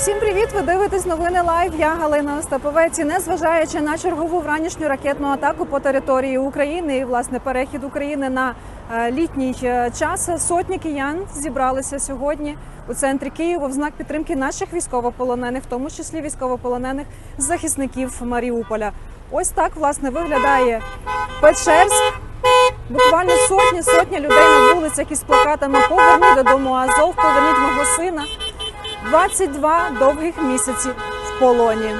Всім привіт! Ви дивитесь новини лайв. Я Галина Остаповець. І незважаючи на чергову вранішню ракетну атаку по території України і власне перехід України на е, літній е, час, сотні киян зібралися сьогодні у центрі Києва в знак підтримки наших військовополонених, в тому числі військовополонених захисників Маріуполя. Ось так власне виглядає Печерськ. Буквально сотні сотні людей на вулицях із плакатами Поверніть додому Азов, поверніть мого сина. 22 довгих місяці в полоні.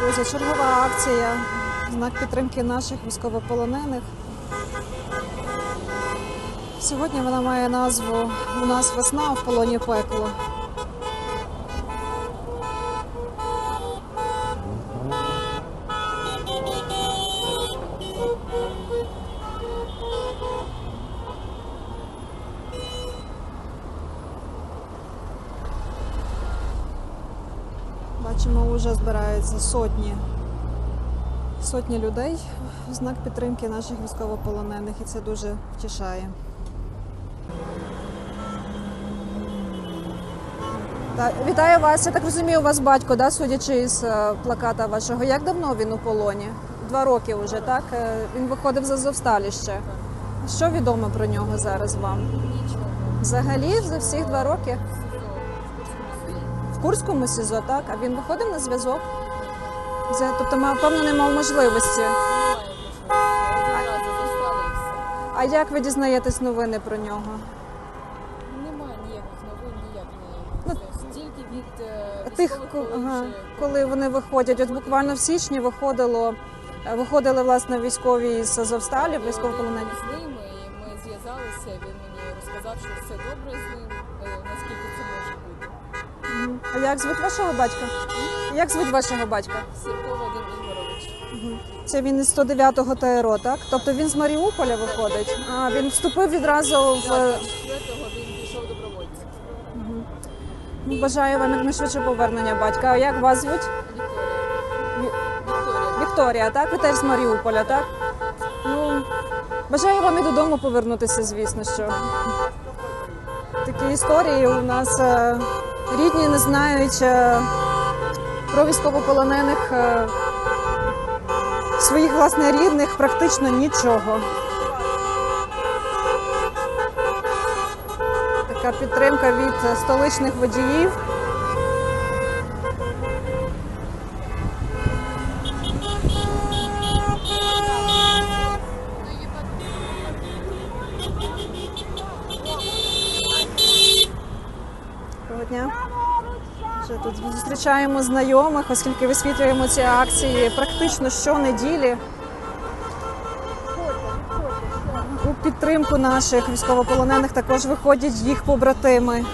Друзі, чергова акція знак підтримки наших військовополонених. Сьогодні вона має назву У нас весна в полоні пекло. Бачимо, вже збираються сотні, сотні людей в знак підтримки наших військовополонених, і це дуже втішає. Так, вітаю вас. Я так розумію, у вас батько, да, судячи із е, плаката вашого. Як давно він у полоні? Два роки вже, так? Е, Він виходив з Азовсталі ще. Що відомо про нього зараз вам? Нічого. Взагалі, за всіх два роки? В Курському СІЗО, так? А він виходив на зв'язок? Це, тобто, мав, певно, не мав можливості. І. А як ви дізнаєтесь новини про нього? Немає ніяких новин, ніяк Ну, не стільки від е, Тих, військових, коли ага, вже коли вони виходять, от буквально в січні виходило, е, виходили власне військові з Азовсталі, військовополонені. з ними, і ми зв'язалися. Він мені розказав, що все добре з ним, е, наскільки це може бути. Мгм. А як звуть вашого батька? Як звуть вашого батька? Сірко Вадим Ігорович. Це він із 109-го ТРО, так? Тобто він з Маріуполя виходить. А він вступив відразу в. Так, 4-го він пішов добровольцем. Ну, Бажаю вам якнайшвидше повернення батька. А як вас звуть? Вікторія. Вікторія. Вікторія, так? Ви теж з Маріуполя, так? Ну, бажаю вам і додому повернутися, звісно, що. Такі історії у нас е, рідні не знають е, про військовополонених е, своїх власне рідних практично нічого. Така підтримка від столичних водіїв. Зустрічаємо знайомих, оскільки висвітлюємо ці акції практично щонеділі. У підтримку наших військовополонених також виходять їх побратими.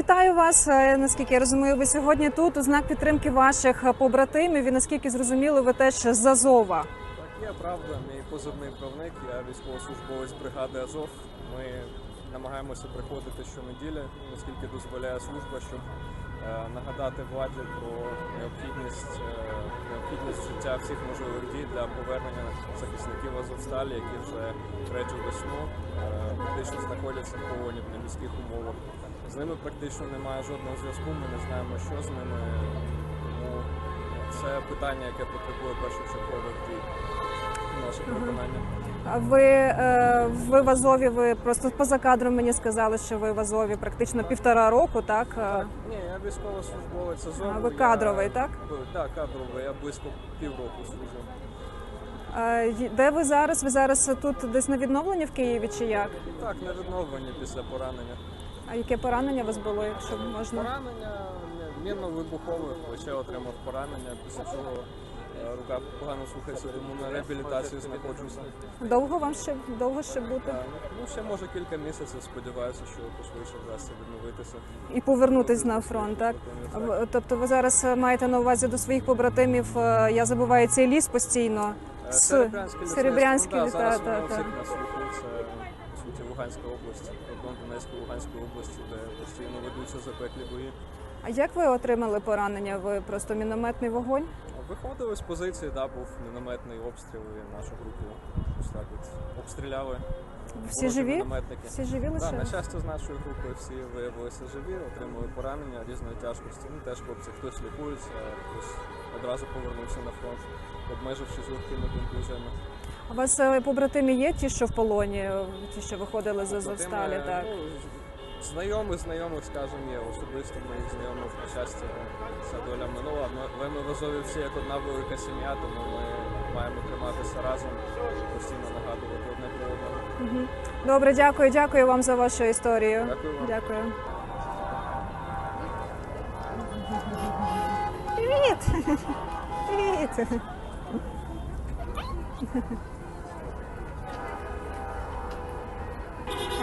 Вітаю вас. Е, Наскільки я розумію, ви сьогодні тут у знак підтримки ваших е, побратимів. І наскільки зрозуміли, ви теж з Азова. Так, є правда. Мій позивний правник, я військовослужбовець бригади Азов. Ми намагаємося приходити щонеділі, наскільки дозволяє служба, щоб е, нагадати владі про необхідність, необхідність життя всіх можливих дій для повернення захисників Азовсталі, які вже третю весну практично знаходяться в полоні в неміських умовах. З ними практично немає жодного зв'язку. Ми не знаємо, що з ними. Тому це питання, яке потребує першочергових дій. Наше переконання. А Ви, е, ви в Азові, ви просто поза кадром мені сказали, що ви в Азові практично півтора року, так? Так, ні, я військовослужбовець Азову. А ви я- кадровий, так? Так, кадровий. Я близько півроку служив. Де ви зараз? Ви зараз тут десь на відновленні в Києві чи як? Так, на відновленні після поранення. А яке поранення у вас було, якщо можна? Поранення мінно-вибухове, плече отримав поранення, після чого е, рука погано слухається, тому на реабілітації знаходжуся. Довго вам ще довго ще бути Е, Ну, ще може кілька місяців, сподіваюся, що пошвидше вдасться відновитися. і повернутись на фронт, так? Тобто ви зараз е, маєте на увазі до своїх побратимів, я забуваю цей ліс постійно. Е, З- Серебрянське лісництво, ну, та, та, та. Луганська область, кордон Донецької Луганської області, де постійно ведуться запеклі бої. А як ви отримали поранення? Ви просто мінометний вогонь? Виходили з позиції, да, був мінометний обстріл, і нашу групу ось так от обстріляли. Всі ворожі живі? Мінометники. Всі живі Да, на щастя, з нашої групи всі виявилися живі, отримали поранення різної тяжкості. Ну теж хлопці хтось лікується, хтось одразу повернувся на фронт, обмежившись легкими контузіями. У вас е, побратимі є ті, що в полоні, е, ті, що виходили з Азовсталі, Потім, так? Ну, знайомих, знайомих, скажімо, є. Особисто моїх знайомих, на щастя, ця доля минула. Ми, але ми в Азові всі як одна велика сім'я, тому ми триматися разом, постійно нагадувати одне про одного. Добре, дякую, дякую вам за вашу історію. Дякую вам. Дякую. Привіт! Привіт!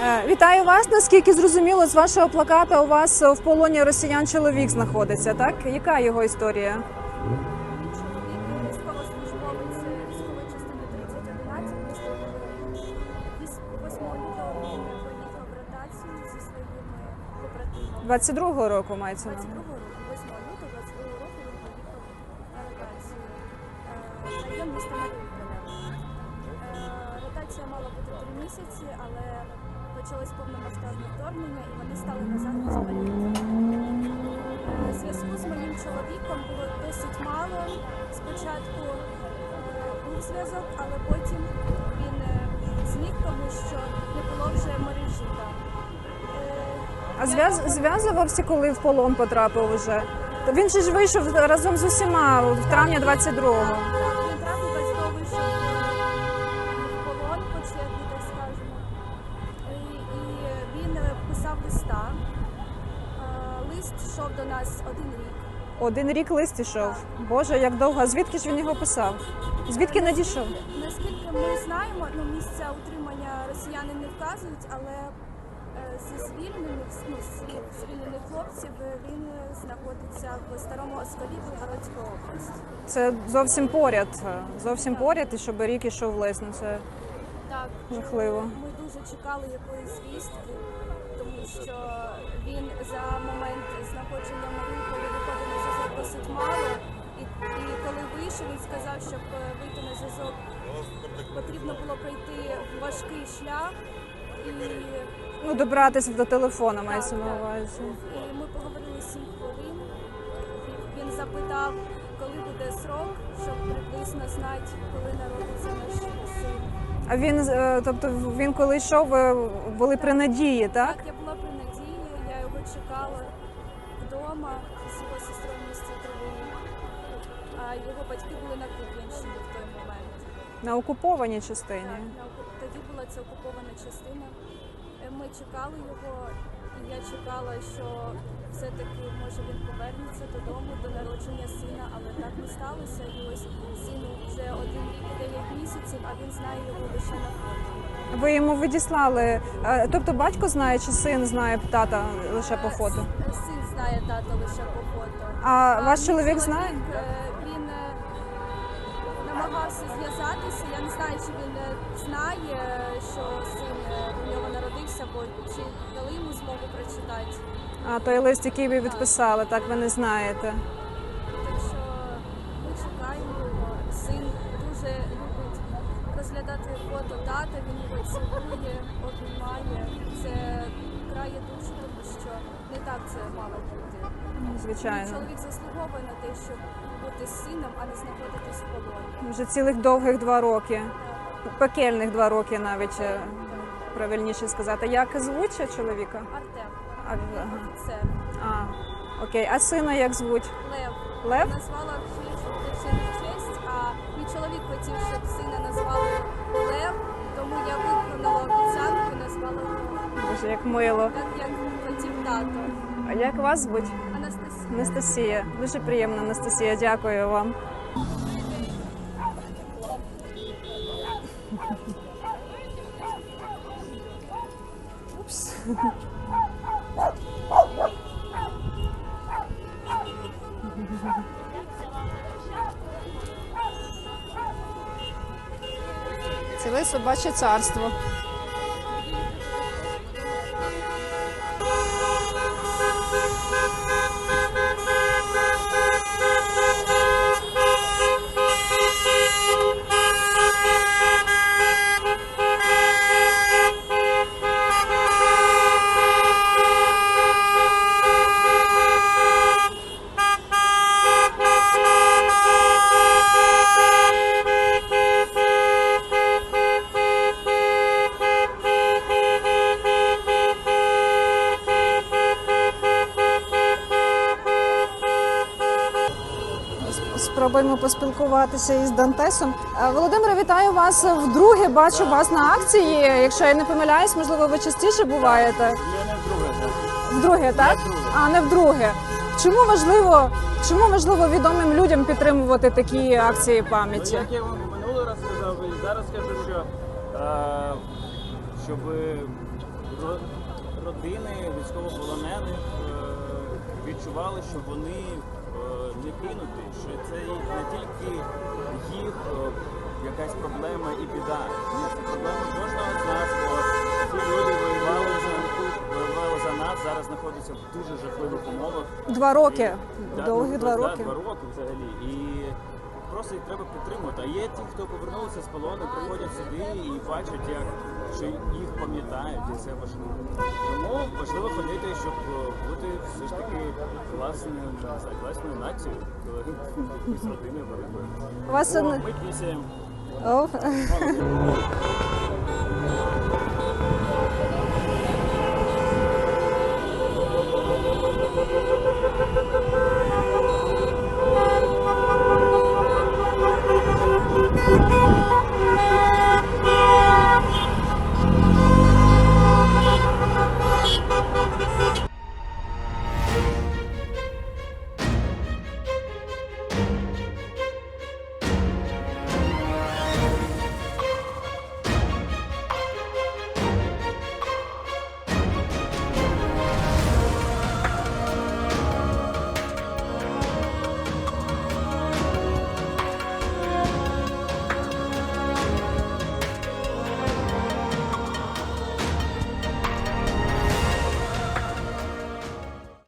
Е, Вітаю вас. Наскільки зрозуміло, з вашого плаката у вас в полоні росіян чоловік знаходиться, так? Яка його історія? 22-го року мається на 22 увазі. року, 8 лютого 22 року він поїхав на ротацію е, район міста Маріуполя. Е, Ротація мала бути три місяці, але почалось повномасштабне вторгнення і вони стали на захист Маріуполя. Е, Зв'язку з моїм чоловіком було досить мало. Спочатку е, був зв'язок, але потім він е, зник, тому що не було вже мережі там. А зв'яз... зв'язувався, коли в полон потрапив уже. То він же ж вийшов разом з усіма в травні 22-го. Так, він трапив без того, що в полон, так скажемо. І, і він е, писав листа. Лист йшов до нас один рік. Один рік лист ішов. Боже, як довго. А звідки ж він його писав? Звідки надійшов? Наскільки ми знаємо, ну місця утримання росіяни не вказують, але зі звільнених ну, звільнених хлопців е, він е, знаходиться в старому Осколі Білгородська область. Це зовсім поряд. Зовсім поряд, і щоб рік ішов лист. Ну це Так, Жахливо. Ми дуже чекали якоїсь звістки, тому що він за момент знаходження Маріуполя виходив на зв'язок досить мало. І, і коли вийшов, він сказав, щоб е, вийти на зв'язок, потрібно було пройти важкий шлях. Ну добратися до телефона мається на увазі. і ми поговорили 7 хвилин. Він запитав, коли буде срок, щоб приблизно знати, коли народиться наш син. А він, е, тобто, він коли йшов, ви були при надії, так? Так, я була при надії, я його чекала вдома з його сестрою в місті. А його батьки були на Куп'янщині в той момент. На окупованій частині. Так, на оку- тоді була це окупована частина. Е, Ми чекали його, і я чекала, що все-таки може він повернеться додому до народження сина, але так не сталося. І ось сину вже один рік і дев'ять місяців, а він знає його лише на фото. Ви йому відіслали. е, Тобто батько знає чи син знає тата лише по фото? Е, Син знає тато лише по фото. А ваш чоловік знає? е, намагався зв'язатися. Я не знаю, чи він е, знає, що син е, у нього народився, бо чи дали йому змогу прочитати. А той лист, який ви відписали, так ви не знаєте. Так що ми чекаємо його. Син дуже любить розглядати фото тата, він його цілує, обіймає. Це крає душу, тому що не так це мало бути. Звичайно. чоловік заслуговує на те, щоб бути з сином, а не знаходитись в полоні. Вже цілих довгих два роки. Пекельних два роки навіть е, правильніше сказати. Як звуть чоловіка? Артем, А, ага. офіцер, а, окей. А сина як звуть? Лев. Лев? Назвала вчителю в честь, а мій чоловік хотів, щоб сина назвали Лев, тому я виконала обіцянку назвала його Боже, як мило. так, як хотів тато. А як вас звуть? Анастасія. Дуже приємно, Анастасія. Дякую вам. Упс. Ціле собаче царство. Спробуємо поспілкуватися із Дантесом. Е, Володимире, вітаю вас вдруге. Бачу вас на акції. Якщо я не помиляюсь, можливо, ви частіше буваєте. Я не вдруге, так. Вдруге, так? А не вдруге. Чому важливо, чому важливо відомим людям підтримувати такі акції Ну, пам'яті? як я вам минулий раз сказав, і зараз скажу, що е, щоб ро- родини військовополонених е, відчували, що вони не що це не тільки їх е, якась проблема і біда. Ні, це проблема кожного з нас, бо ці люди воювали за, воювали за нас, зараз знаходяться в дуже жахливих умовах. Два роки. Довгі ну, два роки. Два роки взагалі. І просто їх треба підтримувати. А є ті, хто повернулися з полону, приходять сюди і бачать, як що їх пам'ятають, і це важливо. Тому важливо ходити, щоб е, бути все ж таки класною, класною нацією, коли якоюсь родиною великою. Ми після О,